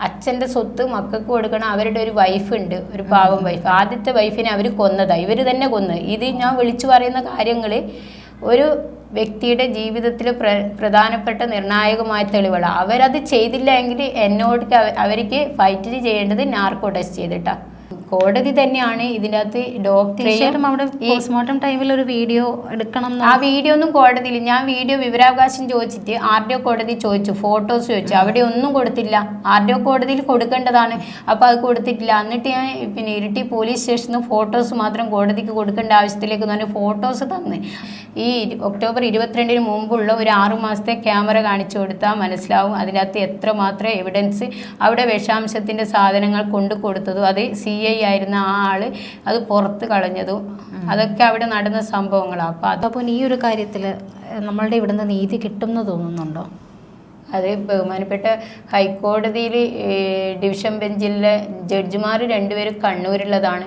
അച്ഛന്റെ സ്വത്ത് മക്കൾക്ക് കൊടുക്കണം അവരുടെ ഒരു വൈഫ് ഉണ്ട് ഒരു പാവം വൈഫ് ആദ്യത്തെ വൈഫിനെ അവർ കൊന്നതാണ് ഇവർ തന്നെ കൊന്ന്. ഇത് ഞാൻ വിളിച്ചു പറയുന്ന കാര്യങ്ങൾ ഒരു വ്യക്തിയുടെ ജീവിതത്തിൽ പ്ര പ്രധാനപ്പെട്ട നിർണായകമായ തെളിവുകൾ അവരത് ചെയ്തില്ല എങ്കിൽ എന്നോട് അവർക്ക് ഫൈറ്റ് ചെയ്യേണ്ടത് നാർക്കോ ടെസ്റ്റ് ചെയ്തിട്ടാണ് കോടതി തന്നെയാണ് ഇതിന്റെ അകത്ത് ഡോക്ടറേയും അവിടെ പോസ്റ്റ്മോർട്ടം ടൈമിൽ ഒരു വീഡിയോ എടുക്കണം ആ വീഡിയോ ഒന്നും കോടതിയിൽ ഞാൻ വീഡിയോ വിവരാവകാശം ചോദിച്ചിട്ട് ആർ ഡി ഒ കോടതി ചോദിച്ചു ഫോട്ടോസ് ചോദിച്ചു. അവിടെ ഒന്നും കൊടുത്തില്ല. ആർ ഡി ഒ കോടതിയിൽ കൊടുക്കേണ്ടതാണ്. അപ്പോൾ അത് കൊടുത്തിട്ടില്ല. എന്നിട്ട് ഞാൻ പിന്നെ ഇരിട്ടി പോലീസ് സ്റ്റേഷനിൽ നിന്ന് ഫോട്ടോസ് മാത്രം കോടതിക്ക് കൊടുക്കേണ്ട ആവശ്യത്തിലേക്ക് തന്നെ ഫോട്ടോസ് തന്ന്. ഈ ഒക്ടോബർ ഇരുപത്തിരണ്ടിന് മുമ്പുള്ള ഒരു ആറു മാസത്തെ ക്യാമറ കാണിച്ചു കൊടുത്താൽ മനസ്സിലാവും അതിനകത്ത് എത്രമാത്രം എവിഡൻസ് അവിടെ വിഷാംശത്തിന്റെ സാധനങ്ങൾ കൊണ്ടു കൊടുത്തതും അത് സി ഐ ആയിരുന്ന ആ ആൾ അത് പുറത്ത് കളഞ്ഞതും. അതൊക്കെ അവിടെ നടന്ന സംഭവങ്ങളാണ് അപ്പോൾ അത് അപ്പോൾ ഈ ഒരു കാര്യത്തിൽ നമ്മളുടെ ഇവിടുന്ന് നീതി കിട്ടുമെന്ന് തോന്നുന്നുണ്ടോ? അത് ബഹുമാനപ്പെട്ട ഹൈക്കോടതിയിൽ ഡിവിഷൻ ബെഞ്ചിലെ ജഡ്ജിമാർ രണ്ടുപേരും കണ്ണൂരുള്ളതാണ്.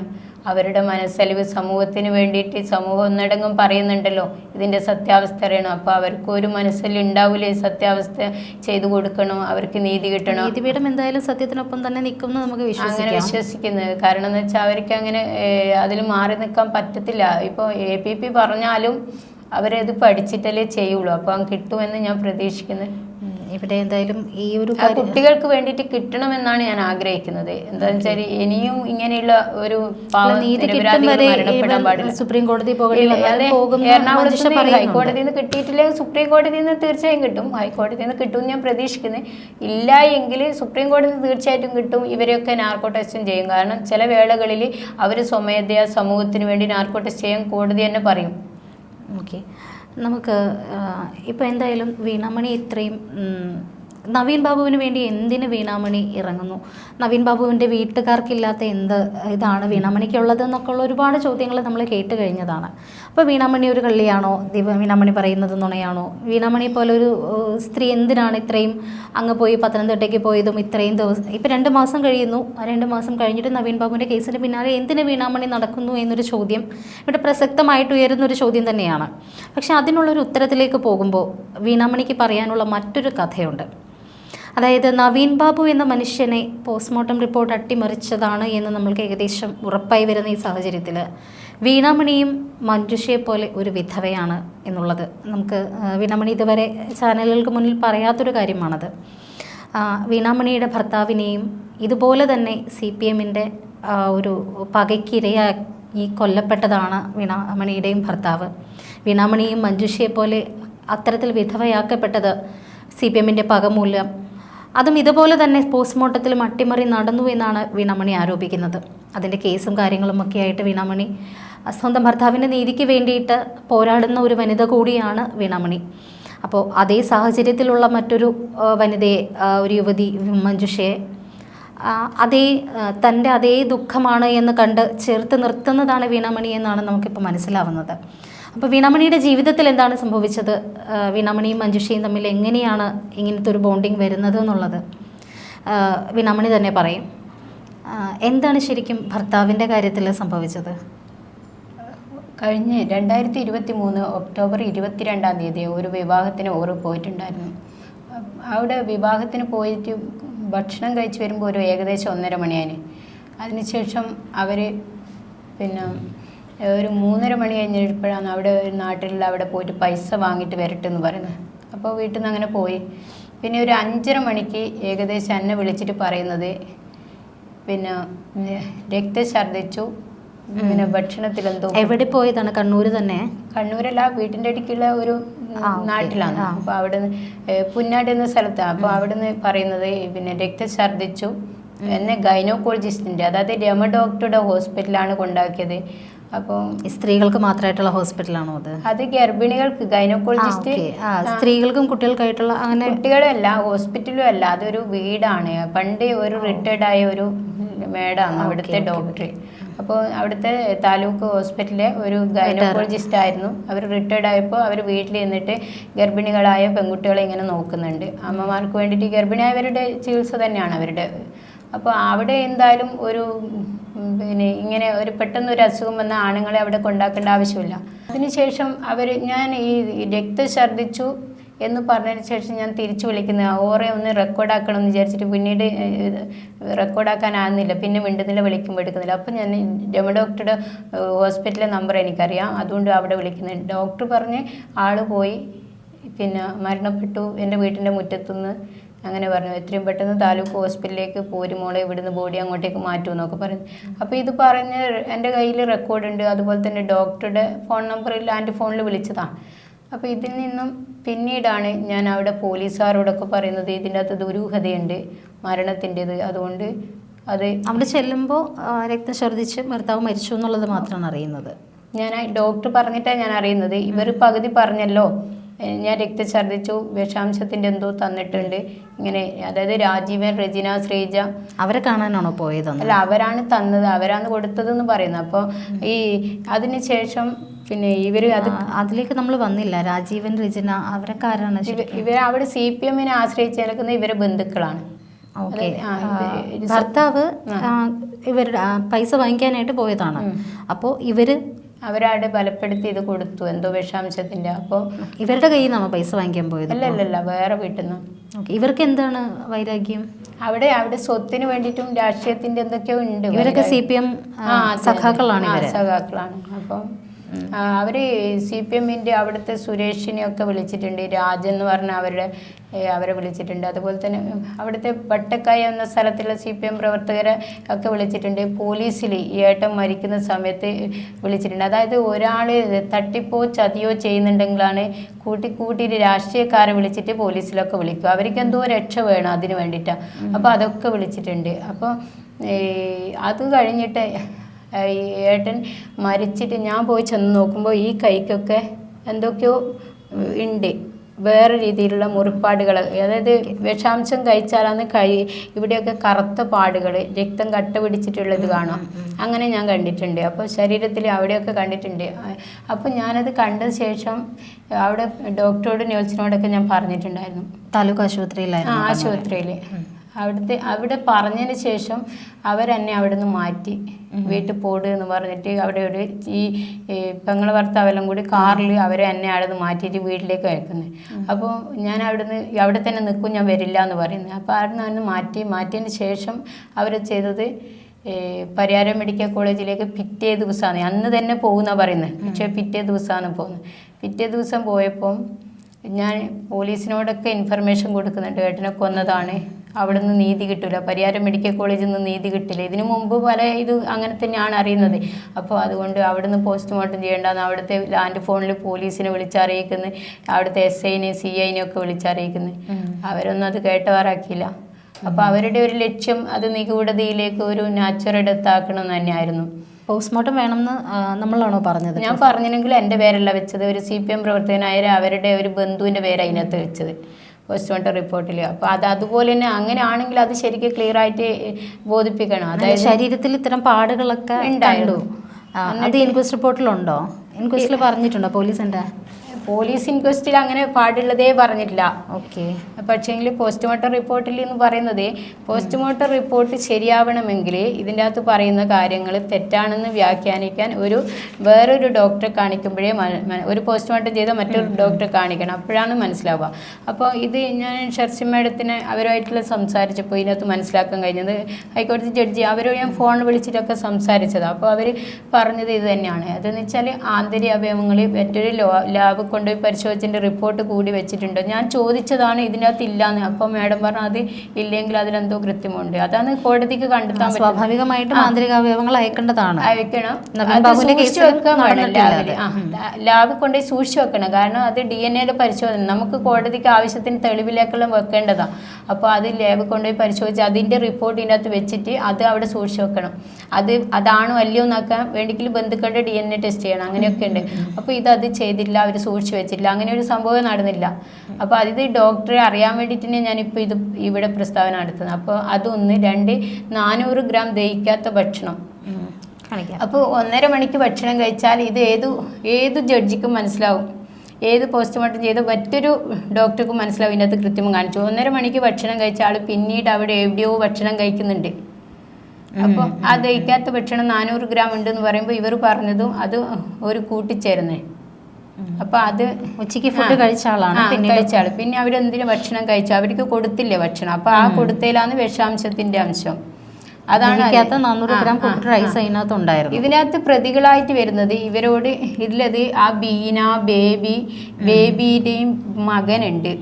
അവരുടെ മനസ്സലിവ് സമൂഹത്തിന് വേണ്ടിയിട്ട് സമൂഹം ഒന്നടങ്കം പറയുന്നുണ്ടല്ലോ. ഇതിന്റെ സത്യാവസ്ഥ അറിയണം. അപ്പോൾ അവർക്ക് ഒരു മനസ്സിൽ ഉണ്ടാവില്ലേ സത്യാവസ്ഥ ചെയ്തു കൊടുക്കണം അവർക്ക് നീതി കിട്ടണം. നീതിപീഠം എന്തായാലും സത്യത്തിനൊപ്പം തന്നെ നിൽക്കും നമുക്ക് അങ്ങനെ വിശ്വസിക്കാം. വിശ്വസിക്കുന്നത്. കാരണം എന്ന് വെച്ചാൽ അവർക്ക് അങ്ങനെ അതിൽ മാറി നിൽക്കാൻ പറ്റത്തില്ല. ഇപ്പോൾ എ പി പി പറഞ്ഞാലും അവരത് പഠിച്ചിട്ടല്ലേ ചെയ്യുള്ളൂ. അപ്പം കിട്ടുമെന്ന് ഞാൻ പ്രതീക്ഷിക്കുന്നത് ഇവിടെ എന്തായാലും ഈ ഒരു കുട്ടികൾക്ക് വേണ്ടിയിട്ട് കിട്ടണമെന്നാണ് ഞാൻ ആഗ്രഹിക്കുന്നത്. എന്താണെന്ന് വെച്ചാൽ ഇനിയും ഇങ്ങനെയുള്ള ഒരു നീതി സുപ്രീം കോടതി എറണാകുളത്ത് ഹൈക്കോടതിയിൽ നിന്ന് കിട്ടിയിട്ടില്ലെങ്കിൽ സുപ്രീം കോടതി നിന്ന് തീർച്ചയായും കിട്ടും. ഹൈക്കോടതി നിന്ന് കിട്ടും ഞാൻ പ്രതീക്ഷിക്കുന്നത് ഇല്ല എങ്കിൽ സുപ്രീം കോടതി തീർച്ചയായിട്ടും കിട്ടും. ഇവരെയൊക്കെ നാർക്കോ ടെസ്റ്റും ചെയ്യും. കാരണം ചില വേളകളിൽ അവർ സ്വമേധയാ സമൂഹത്തിന് വേണ്ടി നാർക്കോ ടെസ്റ്റ് ചെയ്യാൻ കോടതി തന്നെ പറയും. ഓക്കെ. നമുക്ക് ഇപ്പോൾ എന്തായാലും വീണാമണി ഇത്രയും നവീൻ ബാബുവിന് വേണ്ടി എന്തിന് വീണാമണി ഇറങ്ങുന്നു? നവീൻ ബാബുവിന്റെ വീട്ടുകാർക്കില്ലാത്ത എന്ത് ഇതാണ് വീണാമണിക്കുള്ളത് എന്നൊക്കെയുള്ള ഒരുപാട് ചോദ്യങ്ങൾ നമ്മൾ കേട്ട് കഴിഞ്ഞതാണ്. അപ്പോൾ വീണാമണി ഒരു കള്ളിയാണോ? ദീപ വീണാമണി പറയുന്നത് നുണയാണോ? വീണാമണി പോലെ ഒരു സ്ത്രീ എന്തിനാണ് ഇത്രയും അങ്ങ് പോയി പത്തനംതിട്ടയ്ക്ക് പോയതും ഇത്രയും ദിവസം ഇപ്പോൾ രണ്ട് മാസം കഴിയുന്നു. ആ രണ്ട് മാസം കഴിഞ്ഞിട്ട് നവീൻ ബാബുവിന്റെ കേസിന് പിന്നാലെ എന്തിന് വീണാമണി നടക്കുന്നു എന്നൊരു ചോദ്യം. ഇവിടെ പ്രസക്തമായിട്ട് ഉയരുന്ന ഒരു ചോദ്യം തന്നെയാണ്. പക്ഷേ അതിനുള്ളൊരു ഉത്തരത്തിലേക്ക് പോകുമ്പോൾ വീണാമണിക്ക് പറയാനുള്ള മറ്റൊരു കഥയുണ്ട്. അതായത് നവീൻ ബാബു എന്ന മനുഷ്യനെ പോസ്റ്റ്മോർട്ടം റിപ്പോർട്ട് അട്ടിമറിച്ചതാണ് എന്ന് നമ്മൾക്ക് ഏകദേശം ഉറപ്പായി വരുന്ന ഈ സാഹചര്യത്തിൽ വീണാമണിയും മഞ്ജുഷയെ പോലെ ഒരു വിധവയാണ് എന്നുള്ളത് നമുക്ക് വീണാമണി ഇതുവരെ ചാനലുകൾക്ക് മുന്നിൽ പറയാത്തൊരു കാര്യമാണത്. വീണാമണിയുടെ ഭർത്താവിനെയും ഇതുപോലെ തന്നെ സി പി എമ്മിന്റെ ഒരു പകയ്ക്കിരയായി കൊല്ലപ്പെട്ടതാണ് വീണാമണിയുടെയും ഭർത്താവ്. വീണാമണിയും മഞ്ജുഷയെ പോലെ അത്തരത്തിൽ വിധവയാക്കപ്പെട്ടത് സി പി എമ്മിന്റെ പക മൂലം അതും ഇതുപോലെ തന്നെ പോസ്റ്റ്മോർട്ടത്തിൽ അട്ടിമറി നടന്നു എന്നാണ് വീണാമണി ആരോപിക്കുന്നത്. അതിന്റെ കേസും കാര്യങ്ങളും ആയിട്ട് വീണാമണി സ്വന്തം ഭർത്താവിന്റെ നീതിക്ക് വേണ്ടിയിട്ട് പോരാടുന്ന ഒരു വനിത കൂടിയാണ് വീണാമണി. അപ്പോൾ അതേ സാഹചര്യത്തിലുള്ള മറ്റൊരു വനിതയെ ഒരു യുവതി മഞ്ജുഷയെ അതേ തന്റെ അതേ ദുഃഖമാണ് എന്ന് കണ്ട് ചേർത്ത് നിർത്തുന്നതാണ് വീണാമണി എന്നാണ് നമുക്കിപ്പോൾ മനസ്സിലാവുന്നത്. അപ്പോൾ വീണാമണിയുടെ ജീവിതത്തിൽ എന്താണ് സംഭവിച്ചത്? വീണമണിയും മഞ്ജുഷയും തമ്മിൽ എങ്ങനെയാണ് ഇങ്ങനത്തെ ഒരു ബോണ്ടിങ് വരുന്നത് എന്നുള്ളത് വീണാമണി തന്നെ പറയും. എന്താണ് ശരിക്കും ഭർത്താവിന്റെ കാര്യത്തിൽ സംഭവിച്ചത്? കഴിഞ്ഞ് രണ്ടായിരത്തി ഇരുപത്തി മൂന്ന് ഒക്ടോബർ ഇരുപത്തിരണ്ടാം തീയതി ഒരു വിവാഹത്തിന് ഓറ് പോയിട്ടുണ്ടായിരുന്നു. അവിടെ വിവാഹത്തിന് പോയിട്ട് ഭക്ഷണം കഴിച്ച് വരുമ്പോൾ ഒരു ഏകദേശം ഒന്നര മണിയായി. അതിനുശേഷം അവർ പിന്നെ ഒരു മൂന്നര മണി കഴിഞ്ഞപ്പോഴാണ് അവിടെ ഒരു നാട്ടിലുള്ള അവിടെ പോയിട്ട് പൈസ വാങ്ങിയിട്ട് വരട്ടെന്ന് പറയുന്നത്. അപ്പോൾ വീട്ടിൽ നിന്ന് അങ്ങനെ പോയി. പിന്നെ ഒരു അഞ്ചര മണിക്ക് ഏകദേശം എന്നെ വിളിച്ചിട്ട് പറയുന്നത് പിന്നെ രക്തം ഛർദ്ദിച്ചു. പിന്നെ ഭക്ഷണത്തിൽ എന്തോ എവിടെ പോയതാണ്? കണ്ണൂർ തന്നെ? കണ്ണൂരല്ല വീട്ടിന്റെ അടുക്കുള്ള ഒരു. നാട്ടിലാണ്. അപ്പൊ അവിടെ പുന്നാട് എന്ന സ്ഥലത്താണ് അപ്പൊ അവിടെ നിന്ന് പറയുന്നത് പിന്നെ രക്ത ഛർദ്ദിച്ചു. എന്നെ ഗൈനോക്കോളജിസ്റ്റിന്റെ അതായത് രമ ഡോക്ടറുടെ ഹോസ്പിറ്റലാണ് കൊണ്ടാക്കിയത്. അപ്പോൾ സ്ത്രീകൾക്ക് മാത്രമായിട്ടുള്ള ഹോസ്പിറ്റലാണോ അത്? അത് ഗർഭിണികൾക്ക് ഗൈനോക്കോളജിസ്റ്റ് സ്ത്രീകൾക്കും കുട്ടികൾക്കായിട്ടുള്ള അങ്ങനെ കുട്ടികളല്ല ഹോസ്പിറ്റലും അല്ല. അതൊരു വീടാണ്. പണ്ട് ഒരു റിട്ടയർഡായ ഒരു മേഡാണ് അവിടുത്തെ ഡോക്ടർ അപ്പോൾ അവിടുത്തെ താലൂക്ക് ഹോസ്പിറ്റലിലെ ഒരു ഗൈനക്കോളജിസ്റ്റ് ആയിരുന്നു. അവർ റിട്ടയർഡ് ആയപ്പോൾ അവർ വീട്ടിൽ നിന്നിട്ട് ഗർഭിണികളായ പെൺകുട്ടികളെ ഇങ്ങനെ നോക്കുന്നുണ്ട്. അമ്മമാർക്ക് വേണ്ടിയിട്ട് ഗർഭിണിയായവരുടെ ചികിത്സ തന്നെയാണ് അവരുടെ. അപ്പോൾ അവിടെ എന്തായാലും ഒരു പിന്നെ ഇങ്ങനെ ഒരു പെട്ടെന്ന് ഒരു അസുഖം വന്ന ആണുങ്ങളെ അവിടെ കൊണ്ടാക്കേണ്ട ആവശ്യമില്ല. അതിനുശേഷം അവർ ഞാൻ ഈ രക്തം ഛർദ്ദിച്ചു. എന്ന് പറഞ്ഞതിന് ശേഷം ഞാൻ തിരിച്ചു വിളിക്കുന്നത് ഓറെ ഒന്ന് റെക്കോർഡാക്കണം എന്ന് വിചാരിച്ചിട്ട് പിന്നീട് റെക്കോർഡാക്കാനാകുന്നില്ല പിന്നെ മിണ്ടുന്നില്ല വിളിക്കുമ്പോൾ എടുക്കുന്നില്ല. അപ്പം ഞാൻ രമ ഡോക്ടറുടെ ഹോസ്പിറ്റലിലെ നമ്പർ എനിക്കറിയാം. അതുകൊണ്ട് അവിടെ വിളിക്കുന്നത് ഡോക്ടർ പറഞ്ഞ് ആൾ പോയി. പിന്നെ മരണപ്പെട്ടു. എന്റെ വീട്ടിന്റെ മുറ്റത്തുനിന്ന് അങ്ങനെ പറഞ്ഞു. എത്രയും പെട്ടെന്ന് താലൂക്ക് ഹോസ്പിറ്റലിലേക്ക് പോരുമോളെ ഇവിടുന്ന് ബോഡി അങ്ങോട്ടേക്ക് മാറ്റും എന്നൊക്കെ പറഞ്ഞു. അപ്പോൾ ഇത് പറഞ്ഞ് എന്റെ കയ്യിൽ റെക്കോർഡുണ്ട് അതുപോലെ തന്നെ ഡോക്ടറുടെ ഫോൺ നമ്പറിൽ ആന്റെ ഫോണിൽ വിളിച്ചതാണ് അപ്പോൾ ഇതിൽ നിന്നും പിന്നീടാണ് ഞാൻ അവിടെ പോലീസുകാരോടൊക്കെ പറയുന്നത് ഇതിന്റെ അകത്ത് ദുരൂഹതയുണ്ട് മരണത്തിന്റെത്. അതുകൊണ്ട് അത് അവിടെ ചെല്ലുമ്പോൾ രക്തം ഛർദ്ദിച്ച് ഭർത്താവ് മരിച്ചു എന്നുള്ളത് മാത്രമാണ് അറിയുന്നത്. ഞാൻ ഡോക്ടർ പറഞ്ഞിട്ടാണ് ഞാൻ അറിയുന്നത്. ഇവർ പകുതി പറഞ്ഞല്ലോ ഞാൻ രക്തഛർദ്ദിച്ചു വിഷാംശത്തിന്റെ എന്തോ തന്നിട്ടുണ്ട്. ഇങ്ങനെ അതായത് രാജീവൻ റെജിന ശ്രീജ. അവരെ കാണാനാണോ പോയത് അല്ല അവരാണ് തന്നത്. അവരാണ് കൊടുത്തതെന്ന് പറയുന്നത് അപ്പോൾ ഈ അതിന് ശേഷം പിന്നെ ഇവർ അത് അതിലേക്ക് നമ്മൾ വന്നില്ല. രാജീവൻ രചന അവരൊക്കെ ആരാണ് ഇവ ഇവർ അവിടെ സി പി എമ്മിനെ ആശ്രയിച്ച് നിൽക്കുന്ന ഇവരെ ബന്ധുക്കളാണ്. ഭർത്താവ് ഇവരുടെ പൈസ വാങ്ങിക്കാനായിട്ട് പോയതാണ്. അപ്പോൾ ഇവർ അവരവിടെ ബലപ്പെടുത്തി ഇത് കൊടുത്തു. എന്തോ വിഷാംശത്തിന്റെ. അപ്പോൾ ഇവരുടെ കയ്യിൽ നമ്മൾ പൈസ വാങ്ങിക്കാൻ പോയത് അല്ല അല്ല വേറെ വീട്ടിൽ നിന്ന്. ഓക്കെ ഇവർക്ക് എന്താണ് വൈരാഗ്യം? അവിടെ അവിടെ സ്വത്തിന് വേണ്ടിയിട്ടും രാഷ്ട്രീയത്തിന്റെ എന്തൊക്കെയോ ഉണ്ട് ഇവരൊക്കെ സി പി എം സഖാക്കളാണ് സഖാക്കളാണ്. അപ്പം അവർ സി പി എമ്മിന്റെ അവിടുത്തെ സുരേഷിനെ ഒക്കെ വിളിച്ചിട്ടുണ്ട് രാജൻ എന്ന് പറഞ്ഞ അവരുടെ അവരെ വിളിച്ചിട്ടുണ്ട്. അതുപോലെ തന്നെ അവിടുത്തെ വട്ടക്കായ എന്ന സ്ഥലത്തുള്ള സി പി എം പ്രവർത്തകരെ ഒക്കെ വിളിച്ചിട്ടുണ്ട്. പോലീസിൽ ഈ ഏട്ടൻ മരിക്കുന്ന സമയത്ത് വിളിച്ചിട്ടുണ്ട്. അതായത് ഒരാൾ തട്ടിപ്പോ ചതിയോ ചെയ്യുന്നുണ്ടെങ്കിലാണ് കൂട്ടി കൂട്ടിയിട്ട് രാഷ്ട്രീയക്കാരെ വിളിച്ചിട്ട് പോലീസിലൊക്കെ വിളിക്കും അവർക്ക് എന്തോ രക്ഷ വേണം അതിന് വേണ്ടിയിട്ടാണ് അപ്പോൾ അതൊക്കെ വിളിച്ചിട്ടുണ്ട്. അപ്പോൾ അത് കഴിഞ്ഞിട്ട് ഈ ഏട്ടൻ മരിച്ചിട്ട് ഞാൻ പോയി ചെന്ന് നോക്കുമ്പോൾ ഈ കൈക്കൊക്കെ എന്തൊക്കെയോ ഉണ്ട് വേറെ രീതിയിലുള്ള മുറിപ്പാടുകൾ അതായത് വിഷാംശം കഴിച്ചാലാണ് കൈ ഇവിടെയൊക്കെ കറുത്ത പാടുകൾ രക്തം കട്ട പിടിച്ചിട്ടുള്ളത് കാണാം. അങ്ങനെ ഞാൻ കണ്ടിട്ടുണ്ട്. അപ്പോൾ ശരീരത്തിൽ അവിടെയൊക്കെ കണ്ടിട്ടുണ്ട്. അപ്പോൾ ഞാനത് കണ്ട ശേഷം അവിടെ ഡോക്ടറോട് നേഴ്സിനോടൊക്കെ ഞാൻ പറഞ്ഞിട്ടുണ്ടായിരുന്നു. താലൂക്ക് ആശുപത്രിയിലായിരുന്നു ആശുപത്രിയിൽ അവിടുത്തെ അവിടെ പറഞ്ഞതിന് ശേഷം അവരെന്നെ അവിടെ നിന്ന് മാറ്റി വീട്ടിൽ പോട് എന്ന് പറഞ്ഞിട്ട് അവിടെ ഒരു ഈ പെങ്ങളെ ഭർത്താവെല്ലാം കൂടി കാറിൽ അവരെ എന്നെ അവിടെ നിന്ന് മാറ്റിയിട്ട് വീട്ടിലേക്ക് അയക്കുന്നത് അപ്പോൾ ഞാൻ അവിടെ നിന്ന് അവിടെ തന്നെ നിൽക്കും ഞാൻ വരില്ല എന്ന് പറയുന്നത്. അപ്പോൾ അവിടെ നിന്ന് അവനെ മാറ്റി മാറ്റിയതിന് ശേഷം അവർ ചെയ്തത് പരിയാരം മെഡിക്കൽ കോളേജിലേക്ക് പിറ്റേ ദിവസമാണ്. അന്ന് തന്നെ പോകുന്ന പറയുന്നത്. പക്ഷേ പിറ്റേ ദിവസമാണ് പോകുന്നത്. പിറ്റേ ദിവസം പോയപ്പം ഞാൻ പോലീസിനോടൊക്കെ ഇൻഫർമേഷൻ കൊടുക്കുന്നുണ്ട്. ഏട്ടനെ കൊന്നതാണ്. അവിടെ നിന്ന് നീതി കിട്ടില്ല പരിയാരം മെഡിക്കൽ കോളേജിൽ നിന്ന് നീതി കിട്ടില്ല. ഇതിനു മുമ്പ് പല ഇത് അങ്ങനെ തന്നെയാണ് അറിയുന്നത്. അപ്പോൾ അതുകൊണ്ട് അവിടെ നിന്ന് പോസ്റ്റ്മോർട്ടം ചെയ്യേണ്ടെന്ന് അവിടുത്തെ ലാൻഡ് ഫോണിൽ പോലീസിനെ വിളിച്ചറിയിക്കുന്നു. അവിടുത്തെ എസ് ഐനെ സി ഐനെ ഒക്കെ വിളിച്ചറിയിക്കുന്നു. അവരൊന്നും അത് കേട്ടവാറാക്കിയില്ല അപ്പോൾ അവരുടെ ഒരു ലക്ഷ്യം അത് നിഗൂഢതയിലേക്ക് ഒരു നാച്ചുറൽ ഡെത്ത് ആക്കണം എന്ന് തന്നെയായിരുന്നു. പോസ്റ്റ്മോർട്ടം വേണമെന്ന് നമ്മളാണോ പറഞ്ഞത്? ഞാൻ പറഞ്ഞില്ലെങ്കിൽ എന്റെ പേരല്ല വെച്ചത്. ഒരു സി പി എം പ്രവർത്തകനായ അവരുടെ ഒരു ബന്ധുവിന്റെ പേര് അതിനകത്ത് വെച്ചത്. പോസ്റ്റ്മോർട്ടം റിപ്പോർട്ടിൽ അപ്പോൾ അത് അതുപോലെ തന്നെ അങ്ങനെ ആണെങ്കിൽ അത് ശരിക്കും ക്ലിയർ ആയിട്ട് ബോധിപ്പിക്കണം. അതായത് ശരീരത്തിൽ ഇത്തരം പാടുകളൊക്കെ ഉണ്ടായിരുന്നു. അത് ഇൻക്വസ്റ്റ് റിപ്പോർട്ടിലുണ്ടോ ഇൻക്വസ്റ്റിൽ പറഞ്ഞിട്ടുണ്ടോ പോലീസിന്റെ പോലീസ് ഇൻക്വസ്റ്റിൽ അങ്ങനെ പാടുള്ളതേ പറഞ്ഞിട്ടില്ല. ഓക്കെ. പക്ഷേങ്കിൽ പോസ്റ്റ്മോർട്ടം റിപ്പോർട്ടിൽ എന്ന് പറയുന്നത് പോസ്റ്റ്മോർട്ടം റിപ്പോർട്ട് ശരിയാവണമെങ്കിൽ ഇതിന്റെ അകത്ത് പറയുന്ന കാര്യങ്ങൾ തെറ്റാണെന്ന് വ്യാഖ്യാനിക്കാൻ ഒരു വേറൊരു ഡോക്ടറെ കാണിക്കുമ്പോഴേ ഒരു പോസ്റ്റ്മോർട്ടം ചെയ്ത മറ്റൊരു ഡോക്ടറെ കാണിക്കണം. അപ്പോഴാണ് മനസ്സിലാവുക. അപ്പോൾ ഇത് ഞാൻ ഷർസി മാഡത്തിന് അവരുമായിട്ടുള്ള സംസാരിച്ചപ്പോൾ ഇതിനകത്ത് മനസ്സിലാക്കാൻ കഴിഞ്ഞത് ഹൈക്കോടതി ജഡ്ജി അവരോട് ഞാൻ ഫോണിൽ വിളിച്ചിട്ടൊക്കെ സംസാരിച്ചത് അപ്പോൾ അവർ പറഞ്ഞത് ഇത് തന്നെയാണ്. അതെന്ന് വെച്ചാൽ ആന്തരിക അവയവങ്ങളിൽ മറ്റൊരു ലോ- ലാബ് കൊണ്ടുപോയി പരിശോധിച്ചതിന്റെ റിപ്പോർട്ട് കൂടി വെച്ചിട്ടുണ്ട്. ഞാൻ ചോദിച്ചതാണ് ഇതിനകത്ത് ഇല്ലാന്ന് അപ്പോൾ മാഡം പറഞ്ഞു അത് ഇല്ലെങ്കിൽ അതിലെന്തോ കൃത്യമുണ്ട്. അതാണ് കോടതിക്ക് കണ്ടെത്താൻ സ്വാഭാവികമായിട്ട് ആന്തരിക അവയവങ്ങൾ അയക്കേണ്ടതാണ്. അയക്കണം. ലാബ് അത് ബാബുവിന്റെ സൂക്ഷിച്ച് കേസിൽ വെക്കാൻ വേണം നടന്നിട്ടില്ല ലാബിൽ ലാബിൽ കൊണ്ടുപോയി സൂക്ഷിച്ചു വെക്കണം. കാരണം അത് ഡി എൻ എയുടെ പരിശോധന. നമുക്ക് കോടതിക്ക് ആവശ്യത്തിന് തെളിവിലേക്കെല്ലാം വെക്കേണ്ടതാണ് അപ്പോൾ അത് ലാബിൽ കൊണ്ടുപോയി പരിശോധിച്ച് അതിന്റെ റിപ്പോർട്ട് ഇതിനകത്ത് വെച്ചിട്ട് അത് അവിടെ സൂക്ഷിച്ചു വെക്കണം. അത് അതാണോ അല്ലയോ എന്നൊക്കെ വേണ്ടിയെങ്കിൽ ബന്ധുക്കളുടെ ഡി എൻ എ ടെസ്റ്റ് ചെയ്യണം. അങ്ങനെയൊക്കെ ഉണ്ട്. അപ്പോൾ ഇത് അത് ചെയ്തില്ല. അവർ സൂക്ഷിച്ച് വെച്ചില്ല അങ്ങനെ ഒരു സംഭവം നടന്നില്ല. അപ്പോൾ അത് ഡോക്ടറെ അറിയാൻ വേണ്ടിയിട്ട് തന്നെ ഞാനിപ്പോൾ ഇത് ഇവിടെ പ്രസ്താവന നടത്തുന്നത്. അപ്പോൾ അതൊന്ന് രണ്ട് നാനൂറ് ഗ്രാം ദഹിക്കാത്ത ഭക്ഷണം. അപ്പോൾ ഒന്നര മണിക്ക് ഭക്ഷണം കഴിച്ചാൽ ഇത് ഏത് ഏത് ജഡ്ജിക്കും മനസ്സിലാവും. ഏത് പോസ്റ്റ്മോർട്ടം ചെയ്ത മറ്റൊരു ഡോക്ടർക്കും മനസ്സിലാവും ഇതിനകത്ത് കൃത്യം കാണിച്ചു. ഒന്നര മണിക്ക് ഭക്ഷണം കഴിച്ച ആൾ പിന്നീട് അവിടെ എവിടെയോ ഭക്ഷണം കഴിക്കുന്നുണ്ട്. അപ്പോൾ ആ ദഹിക്കാത്ത ഭക്ഷണം നാനൂറ് ഗ്രാം ഉണ്ടെന്ന് പറയുമ്പോൾ ഇവർ പറഞ്ഞതും അത് ഒരു കൂട്ടിച്ചേരുന്നേ അപ്പോൾ അത് ഉച്ചയ്ക്ക് ഫുഡ് കഴിച്ച ആളാണ് കഴിച്ചാൽ പിന്നെ അവരെന്തിനു ഭക്ഷണം കഴിച്ചു? അവർക്ക് കൊടുത്തില്ലേ ഭക്ഷണം? അപ്പൊ ആ കൊടുത്തതിലാണ് വിഷാംശത്തിന്റെ അംശം. അതാണ്. നാനൂറ് ഗ്രാം കുക്കർ. റൈസ് അതിനകത്ത് ഉണ്ടായിരുന്നു. ഇതിനകത്ത് പ്രതികളായിട്ട് വരുന്നത് ഇവരോട് ഇതിലത് ആ ബീന ബേബി ബേബിയുടെയും മകനുണ്ട്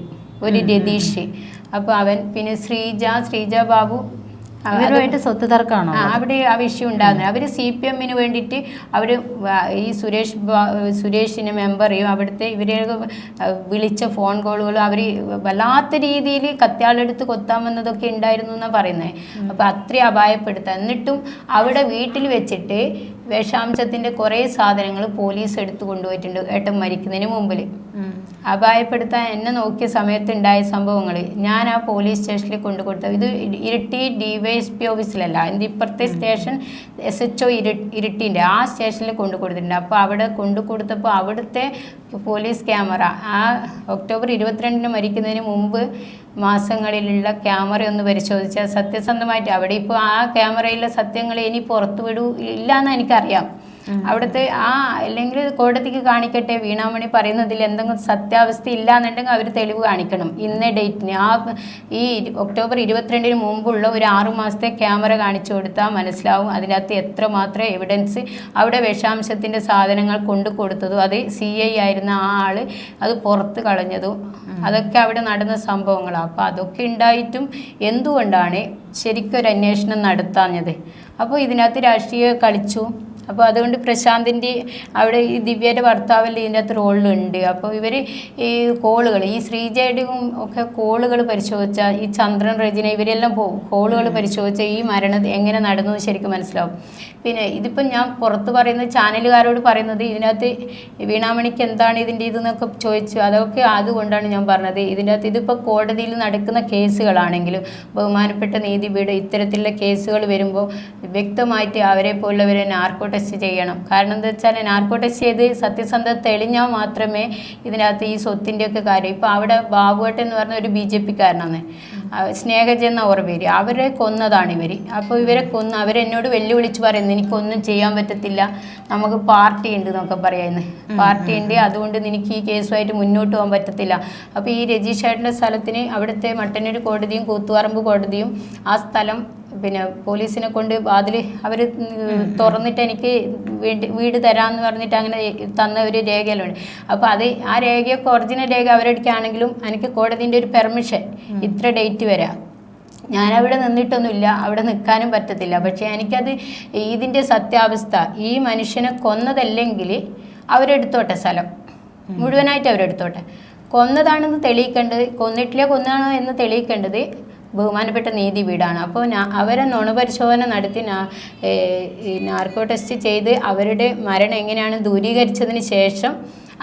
ഒരു രതീഷ്. അപ്പോൾ അവൻ പിന്നെ ശ്രീജ ശ്രീജ ബാബു ഇവരുമായിട്ട് സ്വത്ത് തർക്കമാണോ അവിടെ? ആ വിഷയം ഉണ്ടാകുന്നത്. അവർ സി പി എമ്മിന് വേണ്ടിയിട്ട് അവർ ഈ സുരേഷ് സുരേഷിന് മെമ്പറെയും അവിടുത്തെ ഇവരെ വിളിച്ച ഫോൺ കോളുകളും അവർ വല്ലാത്ത രീതിയിൽ കത്തിയാളെടുത്ത് കൊത്താമെന്നതൊക്കെ ഉണ്ടായിരുന്നു എന്നാണ് പറയുന്നത് അപ്പോൾ അത്രയും അപായപ്പെടുത്തുക എന്നിട്ടും അവിടെ വീട്ടിൽ വെച്ചിട്ട് വിഷാംശത്തിന്റെ കുറേ സാധനങ്ങൾ പോലീസ് എടുത്തു കൊണ്ടുപോയിട്ടുണ്ട് ഏട്ടൻ മരിക്കുന്നതിന് മുമ്പിൽ. അപായപ്പെടുത്താൻ എന്നെ നോക്കിയ സമയത്തുണ്ടായ സംഭവങ്ങൾ ഞാൻ ആ പോലീസ് സ്റ്റേഷനിൽ കൊണ്ടു കൊടുത്ത ഇത് Iritty D Y S P ഓഫീസിലല്ല എന്റെ ഇപ്പുറത്തെ സ്റ്റേഷൻ എസ് എച്ച് ഒ ഇരി ഇരിട്ടിന്റെ ആ സ്റ്റേഷനിൽ കൊണ്ടു കൊടുത്തിട്ടുണ്ട് അപ്പോൾ അവിടെ കൊണ്ടു കൊടുത്തപ്പോൾ അവിടുത്തെ പോലീസ് ക്യാമറ ആ ഒക്ടോബർ ഇരുപത്തിരണ്ടിന് മരിക്കുന്നതിന് മുമ്പ് മാസങ്ങളിലുള്ള ക്യാമറ ഒന്ന് പരിശോധിച്ചാൽ സത്യസന്ധമായിട്ട് അവിടെ ഇപ്പോൾ ആ ക്യാമറയിലെ സത്യങ്ങൾ ഇനി പുറത്തു വിടൂ ഇല്ല എന്ന് എനിക്കറിയാം. അവിടുത്തെ ആ അല്ലെങ്കിൽ കോടതിക്ക് കാണിക്കട്ടെ വീണാമണി പറയുന്നതിൽ എന്തെങ്കിലും സത്യാവസ്ഥ ഇല്ല എന്നുണ്ടെങ്കിൽ അവർ തെളിവ് കാണിക്കണം. ഇന്ന ഡേറ്റിന് ആ ഈ ഒക്ടോബർ ഇരുപത്തിരണ്ടിന് മുമ്പുള്ള ഒരു ആറു മാസത്തെ ക്യാമറ കാണിച്ചു കൊടുത്താൽ മനസ്സിലാവും അതിനകത്ത് എത്രമാത്രം എവിഡൻസ് അവിടെ വിഷാംശത്തിന്റെ സാധനങ്ങൾ കൊണ്ടു കൊടുത്തതും അത് സി ഐ ആയിരുന്ന ആ ആൾ അത് പുറത്ത് കളഞ്ഞതും അതൊക്കെ അവിടെ നടന്ന സംഭവങ്ങളാണ് അപ്പോൾ അതൊക്കെ ഉണ്ടായിട്ടും എന്തുകൊണ്ടാണ് ശരിക്കൊരു അന്വേഷണം നടത്താഞ്ഞത്? അപ്പോൾ ഇതിനകത്ത് രാഷ്ട്രീയ കളിച്ചു. അപ്പോൾ അതുകൊണ്ട് പ്രശാന്തിന്റെ അവിടെ ഈ ദിവ്യയുടെ ഭർത്താവല്ലേ അകത്ത് റോളിലുണ്ട്. അപ്പോൾ ഇവർ ഈ കോളുകൾ ഈ ശ്രീജയുടെയും ഒക്കെ കോളുകൾ പരിശോധിച്ചാൽ ഈ ചന്ദ്രൻ റെജിന ഇവരെല്ലാം പോകും കോളുകൾ പരിശോധിച്ചാൽ ഈ മരണം എങ്ങനെ നടന്നു എന്ന് ശരിക്കും മനസ്സിലാവും. പിന്നെ ഇതിപ്പം ഞാൻ പുറത്ത് പറയുന്ന ചാനലുകാരോട് പറയുന്നത് ഇതിനകത്ത് വീണാമണിക്ക് എന്താണ് ഇതിന്റെ ഇതെന്നൊക്കെ ചോദിച്ചു. അതൊക്കെ അതുകൊണ്ടാണ് ഞാൻ പറഞ്ഞത്. ഇതിന്റെ അകത്ത് ഇതിപ്പോൾ കോടതിയിൽ നടക്കുന്ന കേസുകളാണെങ്കിലും ബഹുമാനപ്പെട്ട നീതിപീഠം ഇത്തരത്തിലുള്ള കേസുകൾ വരുമ്പോൾ വ്യക്തമായിട്ട് അവരെ പോലുള്ളവരെ നാർക്കോ ടെസ്റ്റ് ചെയ്യണം. കാരണം എന്താ വെച്ചാൽ നാർക്കോ ടെസ്റ്റ് ചെയ്ത് സത്യസന്ധത തെളിഞ്ഞാൽ മാത്രമേ ഇതിനകത്ത് ഈ സ്വത്തിന്റെയൊക്കെ കാര്യം. ഇപ്പോൾ അവിടെ ബാബുവേട്ടൻ എന്ന് പറഞ്ഞ ഒരു ബി ജെ പിക്കാരനാണ്. സ്നേഹജ എന്ന ഓർ പേര് അവരെ കൊന്നതാണ് ഇവർ അപ്പോൾ ഇവരെ കൊന്ന് അവരെന്നോട് വെല്ലുവിളിച്ച് പറയുന്നത് എനിക്കൊന്നും ചെയ്യാൻ പറ്റത്തില്ല. നമുക്ക് പാർട്ടി ഉണ്ട് എന്നൊക്കെ പറയുന്നത് പാർട്ടി ഉണ്ട്. അതുകൊണ്ട് എനിക്ക് ഈ കേസുമായിട്ട് മുന്നോട്ട് പോകാൻ പറ്റത്തില്ല. അപ്പോൾ ഈ രജീഷ് ചേട്ടന്റെ സ്ഥലത്തിന് അവിടുത്തെ മട്ടന്നൂർ കോടതിയും കൂത്തുപറമ്പ് കോടതിയും ആ സ്ഥലം പിന്നെ പോലീസിനെ കൊണ്ട് അതിൽ അവർ തുറന്നിട്ട് എനിക്ക് വീട് വീട് തരാമെന്ന് പറഞ്ഞിട്ട് അങ്ങനെ തന്ന ഒരു രേഖയിലുണ്ട് അപ്പോൾ അത് ആ രേഖയൊക്കെ ഒറിജിനൽ രേഖ അവരെടുക്കുകയാണെങ്കിലും എനിക്ക് കോടതിന്റെ ഒരു പെർമിഷൻ ഇത്ര ഡേറ്റ് വരാം. ഞാനവിടെ നിന്നിട്ടൊന്നുമില്ല അവിടെ നിൽക്കാനും പറ്റത്തില്ല. പക്ഷേ എനിക്കത് ഇതിന്റെ സത്യാവസ്ഥ ഈ മനുഷ്യനെ കൊന്നതല്ലെങ്കിൽ അവരെടുത്തോട്ടെ സ്ഥലം. മുഴുവനായിട്ട് അവരെടുത്തോട്ടെ. കൊന്നതാണെന്ന് തെളിയിക്കേണ്ടത് കൊന്നിട്ടില്ല കൊന്നാണോ എന്ന് തെളിയിക്കേണ്ടത് ബഹുമാനപ്പെട്ട നീതി വീടാണ്. അപ്പോൾ അവരെ നുണപരിശോധന നടത്തി നാർക്കോ ടെസ്റ്റ് ചെയ്ത് അവരുടെ മരണം എങ്ങനെയാണ് ദൂരീകരിച്ചതിന് ശേഷം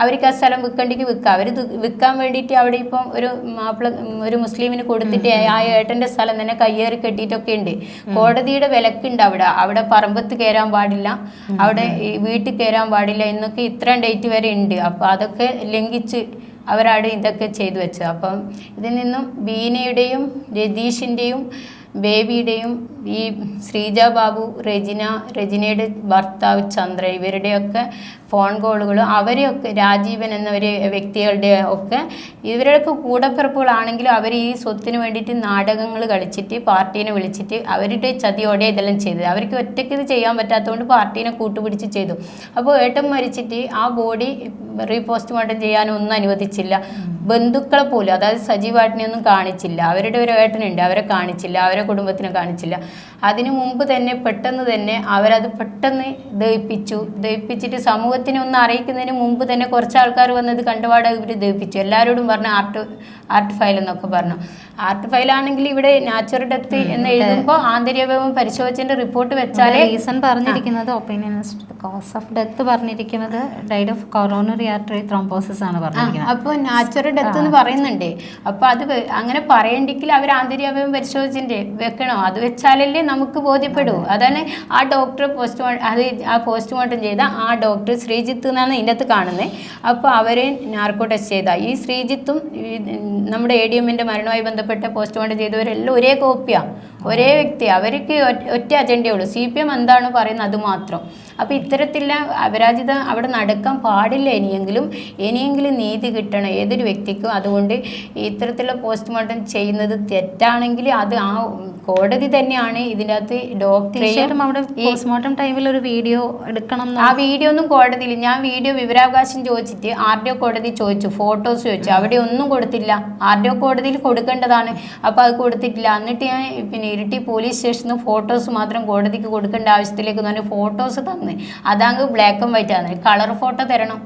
അവർക്ക് ആ സ്ഥലം വിൽക്കേണ്ടിക്ക് വിൽക്കുക. അവർ വിൽക്കാൻ വേണ്ടിയിട്ട് അവിടെ ഇപ്പം ഒരു മാപ്പിള ഒരു മുസ്ലിമിന് കൊടുത്തിട്ട് ആ ഏട്ടന്റെ സ്ഥലം തന്നെ കയ്യേറി കെട്ടിയിട്ടൊക്കെ ഉണ്ട്. കോടതിയുടെ വിലക്കുണ്ട് അവിടെ. അവിടെ പറമ്പത്ത് കയറാൻ പാടില്ല. അവിടെ വീട്ടിൽ കയറാൻ പാടില്ല എന്നൊക്കെ ഇത്രയും ഡേറ്റ് വരെ ഉണ്ട്. അപ്പോൾ അതൊക്കെ ലംഘിച്ച് അവരാണ് ഇതൊക്കെ ചെയ്തു വെച്ചത്. അപ്പം ഇതിൽ നിന്നും ബീനയുടെയും രതീഷിന്റെയും ബേബിയുടെയും ഈ ശ്രീജ ബാബു റെജിന രജിനയുടെ ഭർത്താവ് ചന്ദ്ര ഇവരുടെയൊക്കെ ഫോൺ കോളുകൾ അവരെയൊക്കെ രാജീവൻ എന്ന ഒരു വ്യക്തികളുടെ ഒക്കെ ഇവരുടെയൊക്കെ കൂടപ്പിറപ്പുകളാണെങ്കിലും അവർ ഈ സ്വത്തിന് വേണ്ടിയിട്ട് നാടകങ്ങൾ കളിച്ചിട്ട് പാർട്ടീനെ വിളിച്ചിട്ട് അവരുടെ ചതിയോടെ ഇതെല്ലാം ചെയ്തത് അവർക്ക് ഒറ്റയ്ക്ക് ഇത് ചെയ്യാൻ പറ്റാത്തതുകൊണ്ട് പാർട്ടീനെ കൂട്ടുപിടിച്ച് ചെയ്തു. അപ്പോൾ ഏട്ടൻ മരിച്ചിട്ട് ആ ബോഡി റീപോസ്റ്റ്മോർട്ടം ചെയ്യാനൊന്നും അനുവദിച്ചില്ല. ബന്ധുക്കളെ പോലും അതായത് സജീവാട്ടിനെയൊന്നും കാണിച്ചില്ല. അവരുടെ ഒരു ഏട്ടനുണ്ട് അവരെ കാണിച്ചില്ല അവരെ കുടുംബത്തിനെ കാണിച്ചില്ല. അതിനു മുമ്പ് തന്നെ പെട്ടെന്ന് തന്നെ അവരത് പെട്ടെന്ന് ദഹിപ്പിച്ചു. ദഹിപ്പിച്ചിട്ട് സമൂഹത്തിനെ ഒന്ന് അറിയിക്കുന്നതിന് മുമ്പ് തന്നെ കുറച്ച് ആൾക്കാർ വന്നത് കണ്ടുപാടാ ഇവർ ദഹിപ്പിച്ചു. എല്ലാവരോടും പറഞ്ഞു ആർട്ട് ആർട്ട് ഫയൽ എന്നൊക്കെ പറഞ്ഞു. ആർട്ട് ഫയലാണെങ്കിൽ ഇവിടെ നാച്ചുറൽ ഡെത്ത് എന്ന് എഴുതുമ്പോൾ ആന്തരികവും പരിശോധിച്ചതിന്റെ റിപ്പോർട്ട് വെച്ചാലേ റീസൺ പറഞ്ഞിരിക്കുന്നത് ഒപ്പീനിയൻ കോസ് ഓഫ് ഡെത്ത് പറഞ്ഞിരിക്കുന്നത് died of coronary artery thrombosis ആണ് പറഞ്ഞിരിക്കുന്നത്. അപ്പോൾ നാച്ചുറൽ ഡെത്ത് എന്ന് പറയുന്നുണ്ട്. അപ്പോൾ അത് അങ്ങനെ പറയണ്ടെങ്കിൽ അവർ ആന്തരികവയവം പരിശോധിച്ചിട്ട് വെക്കണോ? അത് വെച്ചാലല്ലേ നമുക്ക് ബോധ്യപ്പെടൂ. അതാണ് ആ ഡോക്ടർ പോസ്റ്റ്മോർട്ടം അത് ആ പോസ്റ്റ്മോർട്ടം ചെയ്ത ആ ഡോക്ടർ ശ്രീജിത്ത് എന്നാണ് ഇതിന്റെ അകത്ത് കാണുന്നത്. അപ്പോൾ അവരെ നാർക്കോ ടെസ്റ്റ് ചെയ്ത. ഈ ശ്രീജിത്തും നമ്മുടെ എ ഡി എമ്മിന്റെ മരണവുമായി ബന്ധപ്പെട്ട പോസ്റ്റ്മോർട്ടം ചെയ്തവരെല്ലാം ഒരേ കോപ്പിയാണ് ഒരേ വ്യക്തി. അവർക്ക് ഒറ്റ- അജണ്ടയുള്ളൂ സി പി എം എന്താണ് പറയുന്നത് അത് മാത്രം. അപ്പോൾ ഇത്തരത്തിലുള്ള അപരാജിത അവിടെ നടക്കാൻ പാടില്ല ഇനിയെങ്കിലും. ഇനിയെങ്കിലും നീതി കിട്ടണം ഏതൊരു വ്യക്തിക്കും. അതുകൊണ്ട് ഇത്തരത്തിലുള്ള പോസ്റ്റ്മോർട്ടം ചെയ്യുന്നത് തെറ്റാണെങ്കിൽ അത് ആ കോടതി തന്നെയാണ് ഇതിന്റെ അകത്ത് ഡോക്ടറെയും അവിടെ പോസ്റ്റ്മോർട്ടം ടൈമിൽ ഒരു വീഡിയോ എടുക്കണം ആ വീഡിയോ ഒന്നും കോടതിയിൽ ഞാൻ വീഡിയോ വിവരാവകാശം ചോദിച്ചിട്ട് ആർ ഡി ഒ കോടതി ചോദിച്ചു ഫോട്ടോസ് ചോദിച്ചു. അവിടെ ഒന്നും കൊടുത്തില്ല. ആർ ഡി ഒ കോടതിയിൽ കൊടുക്കേണ്ടതാണ്. അപ്പോൾ അത് കൊടുത്തിട്ടില്ല. എന്നിട്ട് ഞാൻ പിന്നെ ഇരിട്ടി പോലീസ് സ്റ്റേഷനിൽ നിന്ന് ഫോട്ടോസ് മാത്രം കോടതിക്ക് കൊടുക്കേണ്ട ആവശ്യത്തിലേക്ക് എന്ന് ഫോട്ടോസ് തന്ന്. അതാങ്ക് ബ്ലാക്ക് ആൻഡ് വൈറ്റ് ആണ്. കളർ ഫോട്ടോ തരണം.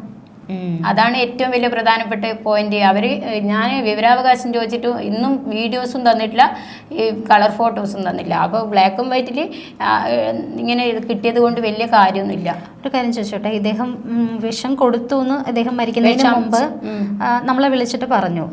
അതാണ് ഏറ്റവും വലിയ പ്രധാനപ്പെട്ട പോയിന്റ് അവർ ഞാൻ വിവരാവകാശം ചോദിച്ചിട്ട് ഇന്നും വീഡിയോസും തന്നിട്ടില്ല ഈ കളർ ഫോട്ടോസും തന്നില്ല. അപ്പോൾ ബ്ലാക്കും ആൻഡ് വൈറ്റിൽ ഇങ്ങനെ കിട്ടിയത് കൊണ്ട് വലിയ കാര്യമൊന്നുമില്ല. ഒരു കാര്യം ചോദിച്ചോട്ടെ ഇദ്ദേഹം വിഷം കൊടുത്തു എന്ന് ഇദ്ദേഹം മരിക്കുന്നതിന് മുമ്പ് നമ്മളെ വിളിച്ചിട്ട് പറഞ്ഞു.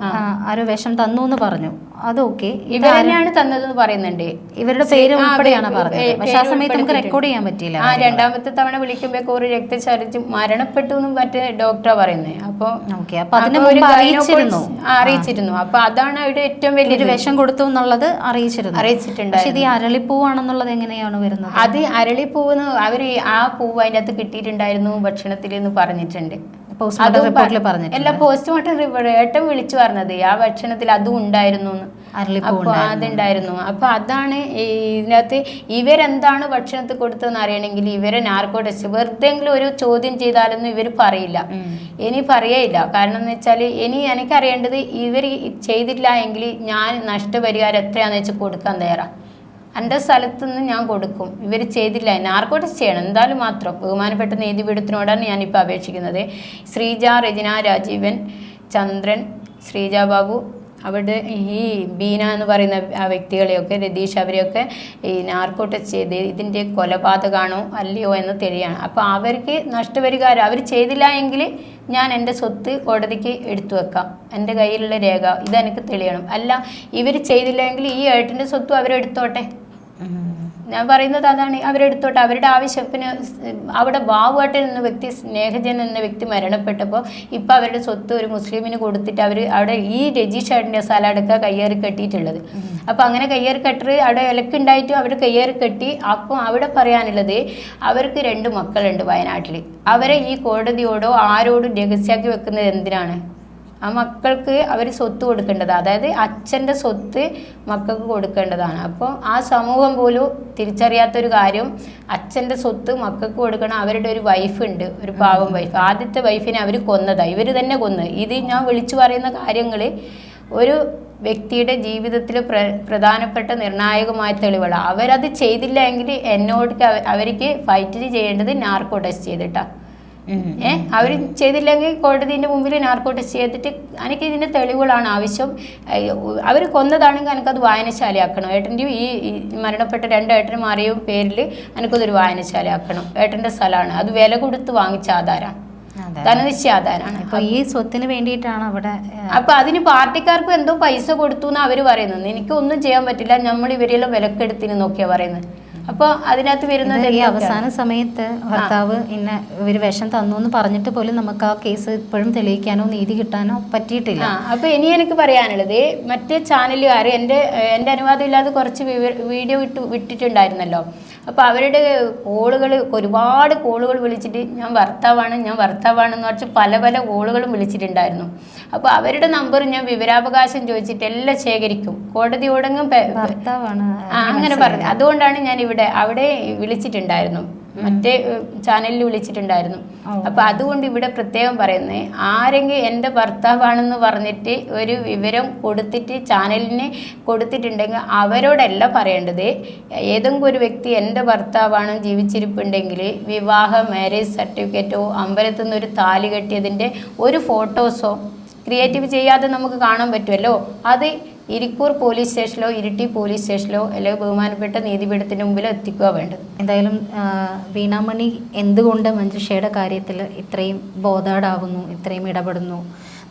ആരോ വിഷം തന്നു എന്ന് പറഞ്ഞു. അത് ഓക്കെ. ഇവർ തന്നെയാണ് തന്നതെന്ന് പറയുന്നുണ്ട്. ഇവരുടെ പേര് ഉൾപ്പെടെയാണ് പറഞ്ഞത്. പക്ഷേ ആ സമയത്ത് നമുക്ക് റെക്കോർഡ് ചെയ്യാൻ പറ്റിയില്ല. ആ രണ്ടാമത്തെ തവണ വിളിക്കുമ്പോൾ ഒരു രക്തചരിച്ച് മരണപ്പെട്ടു എന്നും മറ്റേ ഡോക്ടറാ പറയുന്നത് അപ്പോൾ ഓക്കെ അപ്പൊ അതിന് മുമ്പ് അറിയിച്ചിരുന്നു. അറിയിച്ചിരുന്നു. അപ്പൊ അതാണ് അവിടെ ഏറ്റവും വലിയൊരു വിഷം കൊടുത്തു എന്നുള്ളത് അറിയിച്ചിരുന്നു. അറിയിച്ചിട്ടുണ്ട് പക്ഷെ ഇത് ഈ അരളിപ്പൂവാണെന്നുള്ളത് എങ്ങനെയാണ് വരുന്നത്? അത് അരളിപ്പൂവെന്ന് അവർ ആ പൂവ് അതിന്റെ അകത്ത് കിട്ടിയിട്ടുണ്ടായിരുന്നു ഭക്ഷണത്തിൽ എന്ന് പറഞ്ഞിട്ടുണ്ട്. അല്ല പോസ്റ്റ്മോർട്ടം റിപ്പോർട്ട് ഏട്ടൻ വിളിച്ചു പറഞ്ഞത് ആ ഭക്ഷണത്തിൽ അതും ഉണ്ടായിരുന്നു അപ്പൊ അതുണ്ടായിരുന്നു അപ്പൊ അതാണ് ഇതിനകത്ത് ഇവരെന്താണ് ഭക്ഷണത്തിൽ കൊടുത്തതെന്ന് അറിയണമെങ്കിൽ ഇവരെ നാർക്കോ ടെസ്റ്റ് വെറുതെങ്കിലും ഒരു ചോദ്യം ചെയ്താലൊന്നും ഇവർ പറയില്ല. ഇനി പറയേയില്ല. കാരണം എന്ന് വെച്ചാൽ ഇനി എനിക്കറിയേണ്ടത് ഇവർ ചെയ്തില്ല എങ്കിൽ ഞാൻ നഷ്ടപരിഹാരം എത്രയാണെന്ന് വെച്ചാൽ കൊടുക്കാൻ തയ്യാറാണ് എന്റെ സ്ഥലത്ത് നിന്ന് ഞാൻ കൊടുക്കും. ഇവർ ചെയ്തില്ല. എന്നെ ആർക്കോട്ട് ചെയ്യണം. എന്തായാലും മാത്രം. ബഹുമാനപ്പെട്ട നീതിപീഠത്തിനോടാണ് ഞാനിപ്പോൾ അപേക്ഷിക്കുന്നത്. ശ്രീജ രജന രാജീവൻ ചന്ദ്രൻ ശ്രീജ ബാബു അവിടെ ഈ ബീന എന്ന് പറയുന്ന ആ വ്യക്തികളെയൊക്കെ രതീഷ് അവരെയൊക്കെ ഈ നാർക്കോട്ട് ചെയ്ത് ഇതിന്റെ കൊലപാതകമാണോ അല്ലയോ എന്ന് തെളിയാണ് അപ്പോൾ അവർക്ക് നഷ്ടപരിഹാരം അവർ ചെയ്തില്ല എങ്കിൽ ഞാൻ എന്റെ സ്വത്ത് കോടതിക്ക് എടുത്തു വെക്കാം. എന്റെ കയ്യിലുള്ള രേഖ. ഇതെനിക്ക് തെളിയണം. അല്ല ഇവർ ചെയ്തില്ലെങ്കിൽ ഈ ഏട്ടന്റെ സ്വത്തും അവരെടുത്തോട്ടെ. ഞാൻ പറയുന്നത് അതാണ്. അവരെടുത്തോട്ടെ അവരുടെ ആവശ്യത്തിന് അവിടെ ബാബുവേട്ടൻ എന്ന വ്യക്തി സ്നേഹജൻ എന്ന വ്യക്തി മരണപ്പെട്ടപ്പോൾ ഇപ്പം അവരുടെ സ്വത്ത് ഒരു മുസ്ലിമിന് കൊടുത്തിട്ട് അവർ അവിടെ ഈ രജീഷ് ഏട്ടന്റെ സ്ഥലം കയ്യേറി കെട്ടിയിട്ടുള്ളത്. അപ്പോൾ അങ്ങനെ കയ്യേറി കെട്ടറ് അവിടെ ഇലക്കുണ്ടായിട്ടും അവർ കയ്യേറി കെട്ടി അപ്പം അവിടെ പറയാനുള്ളത് അവർക്ക് രണ്ട് മക്കളുണ്ട് വയനാട്ടിൽ. അവരെ ഈ കോടതിയോടോ ആരോടും രഹസ്യമാക്കി വെക്കുന്നത് എന്തിനാണ്? ആ മക്കൾക്ക് അവർ സ്വത്ത് കൊടുക്കേണ്ടത് അതായത് അച്ഛന്റെ സ്വത്ത് മക്കൾക്ക് കൊടുക്കേണ്ടതാണ്. അപ്പോൾ ആ സമൂഹം പോലും തിരിച്ചറിയാത്തൊരു കാര്യം അച്ഛന്റെ സ്വത്ത് മക്കൾക്ക് കൊടുക്കണം അവരുടെ ഒരു വൈഫ് ഉണ്ട് ഒരു പാവം വൈഫ് ആദ്യത്തെ വൈഫിനെ അവർ കൊന്നതാണ് ഇവർ തന്നെ കൊന്ന്. ഇത് ഞാൻ വിളിച്ചു പറയുന്ന കാര്യങ്ങൾ ഒരു വ്യക്തിയുടെ ജീവിതത്തിൽ പ്ര പ്രധാനപ്പെട്ട നിർണായകമായ തെളിവുകളാണ് അവരത് ചെയ്തില്ല എങ്കിൽ എന്നോട് അവ- അവർക്ക് ഫൈറ്റിൽ ചെയ്യേണ്ടത് നാർക്കോ ടെസ്റ്റ് ചെയ്തിട്ടാണ് ഉം. ഏ? അവർ ചെയ്തില്ലെങ്കിൽ കോടതിന്റെ മുമ്പിൽ ടെസ്റ്റ് ചെയ്തിട്ട് എനിക്ക് ഇതിന്റെ തെളിവുകളാണ് ആവശ്യം. അവർ കൊന്നതാണെങ്കിൽ എനിക്കത് വായനശാലയാക്കണം. ഏട്ടന്റെയും ഈ ഈ മരണപ്പെട്ട രണ്ട് ഏട്ടന്മാരെയും പേരിൽ എനിക്കതൊരു വായനശാലയാക്കണം. ഏട്ടന്റെ സ്ഥലമാണ്. അത് വില കൊടുത്ത് വാങ്ങിച്ച ആധാരമാണ് അതെ. ധനനിശ്ചയ ആധാരമാണ് അപ്പൊ ഈ സ്വത്തിന് വേണ്ടിയിട്ടാണ് അവിടെ ഏഹ്, അപ്പൊ അതിന് പാർട്ടിക്കാർക്കും എന്തോ പൈസ കൊടുത്തു എന്ന് അവർ പറയുന്നത്. എനിക്കൊന്നും ചെയ്യാൻ പറ്റില്ല. നമ്മൾ ഇവരെല്ലാം വിലക്കെടുത്തിന് നോക്കിയാ പറയുന്നത്. അപ്പൊ അതിനകത്ത് വരുന്നത് ഈ? അവസാന സമയത്ത് ഭർത്താവ് ഇന്ന ഇവർ വിഷം തന്നു എന്ന് പറഞ്ഞിട്ട് പോലും നമുക്ക് ആ കേസ് ഇപ്പോഴും തെളിയിക്കാനോ നീതി കിട്ടാനോ പറ്റിയിട്ടില്ല. അപ്പോൾ അപ്പൊ ഇനി എനിക്ക് പറയാനുള്ളത് മറ്റേ ചാനലുകാർ എന്റെ എന്റെ അനുവാദം ഇല്ലാതെ കുറച്ച് വീഡിയോ ഇട്ട് വിട്ടിട്ടുണ്ടായിരുന്നല്ലോ. അപ്പോൾ അവരുടെ കോളുകൾ ഒരുപാട് കോളുകൾ വിളിച്ചിട്ട് ഞാൻ ഭർത്താവാണ് ഞാൻ ഭർത്താവാണെന്ന് വെച്ച് പല പല കോളുകളും വിളിച്ചിട്ടുണ്ടായിരുന്നു. അപ്പോൾ അവരുടെ നമ്പർ ഞാൻ വിവരാവകാശം ചോദിച്ചിട്ട് എല്ലാം ശേഖരിക്കും. കോടതിയോടെങ്ങും അങ്ങനെ പറഞ്ഞു. അതുകൊണ്ടാണ് ഞാൻ ഇവിടെ അവിടെ വിളിച്ചിട്ടുണ്ടായിരുന്നു. മറ്റേ ചാനലിൽ വിളിച്ചിട്ടുണ്ടായിരുന്നു. അപ്പൊ അതുകൊണ്ട് ഇവിടെ പ്രത്യേകം പറയുന്നത് ആരെങ്കിലും എന്റെ ഭർത്താവാണെന്ന് പറഞ്ഞിട്ട് ഒരു വിവരം കൊടുത്തിട്ട് ചാനലിന് കൊടുത്തിട്ടുണ്ടെങ്കിൽ അവരോടല്ല പറയേണ്ടത്. ഏതെങ്കിലും ഒരു വ്യക്തി എന്റെ ഭർത്താവാണ് ജീവിച്ചിരിപ്പുണ്ടെങ്കിൽ വിവാഹ മാരേജ് സർട്ടിഫിക്കറ്റോ അമ്പലത്തിൽ നിന്ന് ഒരു താലി കെട്ടിയതിന്റെ ഒരു ഫോട്ടോസോ ക്രിയേറ്റീവ് ചെയ്യാതെ നമുക്ക് കാണാൻ പറ്റുമല്ലോ? അത് ഇരിക്കൂർ പോലീസ് സ്റ്റേഷനിലോ ഇരിട്ടി പോലീസ് സ്റ്റേഷനിലോ അല്ലെങ്കിൽ ബഹുമാനപ്പെട്ട നീതിപീഠത്തിന് മുമ്പിൽ എത്തിക്കുക വേണ്ടത്. എന്തായാലും വീണാമണി എന്തുകൊണ്ട് മഞ്ജുഷയുടെ കാര്യത്തിൽ ഇത്രയും ബോധാടാവുന്നു ഇത്രയും ഇടപെടുന്നു?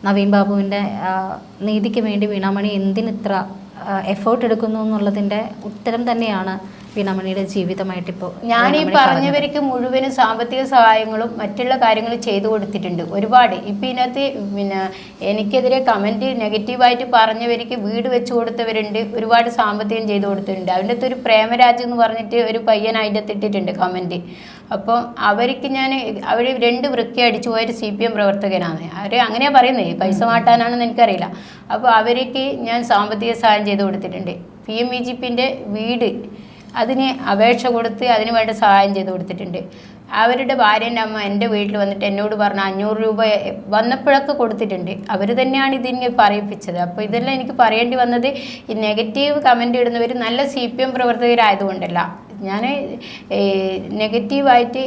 നവീൻ ബാബുവിന്റെ നീതിക്ക് വേണ്ടി വീണാമണി എന്തിനിത്ര എഫേർട്ട് എടുക്കുന്നു എന്നുള്ളതിന്റെ ഉത്തരം തന്നെയാണ് വീണാമണിയുടെ ജീവിതമായിട്ട് ഇപ്പോൾ ഞാൻ ഈ പറഞ്ഞവർക്ക് മുഴുവനും സാമ്പത്തിക സഹായങ്ങളും മറ്റുള്ള കാര്യങ്ങളും ചെയ്തു കൊടുത്തിട്ടുണ്ട്. ഒരുപാട്. ഇപ്പം ഇതിനകത്ത് പിന്നെ എനിക്കെതിരെ കമന്റ് നെഗറ്റീവായിട്ട് പറഞ്ഞവർക്ക് വീട് വെച്ചു കൊടുത്തവരുണ്ട്. ഒരുപാട് സാമ്പത്തികം ചെയ്തു കൊടുത്തിട്ടുണ്ട്. അതിന്റെ അകത്ത് ഒരു പ്രേമരാജ് എന്ന് പറഞ്ഞിട്ട് ഒരു പയ്യൻ അതിന്റെ ഇട്ടിട്ടുണ്ട് കമന്റ് അപ്പോൾ അവർക്ക് ഞാൻ അവർ രണ്ട് വൃത്തി അടിച്ചു പോയൊരു സി പി എം പ്രവർത്തകനാണ്. അവർ അങ്ങനെയാണ് പറയുന്നത് പൈസ മാട്ടാനാണെന്ന് എനിക്കറിയില്ല. അപ്പോൾ അവർക്ക് ഞാൻ സാമ്പത്തിക സഹായം ചെയ്തു കൊടുത്തിട്ടുണ്ട്. പി എം ഇ ജി പിന്റെ വീട് അതിന് അപേക്ഷ കൊടുത്ത് അതിന് വേണ്ട സഹായം ചെയ്ത് കൊടുത്തിട്ടുണ്ട്. അവരുടെ ഭാര്യന്റെ അമ്മ എന്റെ വീട്ടിൽ വന്നിട്ട് എന്നോട് പറഞ്ഞ അഞ്ഞൂറ് രൂപ വന്നപ്പോഴൊക്കെ കൊടുത്തിട്ടുണ്ട്. അവർ തന്നെയാണ് ഇതിനെ പറയിപ്പിച്ചത്. അപ്പോൾ ഇതെല്ലാം എനിക്ക് പറയേണ്ടി വന്നത് ഈ നെഗറ്റീവ് കമന്റ് ഇടുന്നവർ നല്ല സി പി എം പ്രവർത്തകരായതുകൊണ്ടല്ല. ഞാൻ നെഗറ്റീവായിട്ട്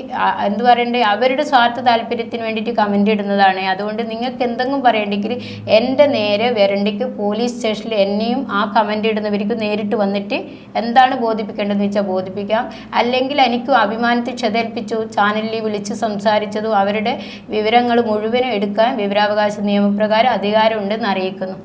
എന്തു പറയണ്ടേ അവരുടെ സ്വാർത്ഥ താല്പര്യത്തിന് വേണ്ടിയിട്ട് കമന്റ് ഇടുന്നതാണ്. അതുകൊണ്ട് നിങ്ങൾക്ക് എന്തെങ്കിലും പറയണ്ടെങ്കിൽ എന്റെ നേരെ വരണ്ടെങ്കിൽ പോലീസ് സ്റ്റേഷനിൽ എന്നെയും ആ കമന്റ് ഇടുന്നവർക്ക് നേരിട്ട് വന്നിട്ട് എന്താണ് ബോധിപ്പിക്കേണ്ടതെന്ന് വെച്ചാൽ ബോധിപ്പിക്കാം. അല്ലെങ്കിൽ എനിക്കും അഭിമാനത്തിൽ ക്ഷതേൽപ്പിച്ചു ചാനലിൽ വിളിച്ച് സംസാരിച്ചതും അവരുടെ വിവരങ്ങൾ മുഴുവനും എടുക്കാൻ വിവരാവകാശ നിയമപ്രകാരം അധികാരമുണ്ടെന്ന് അറിയിക്കുന്നു.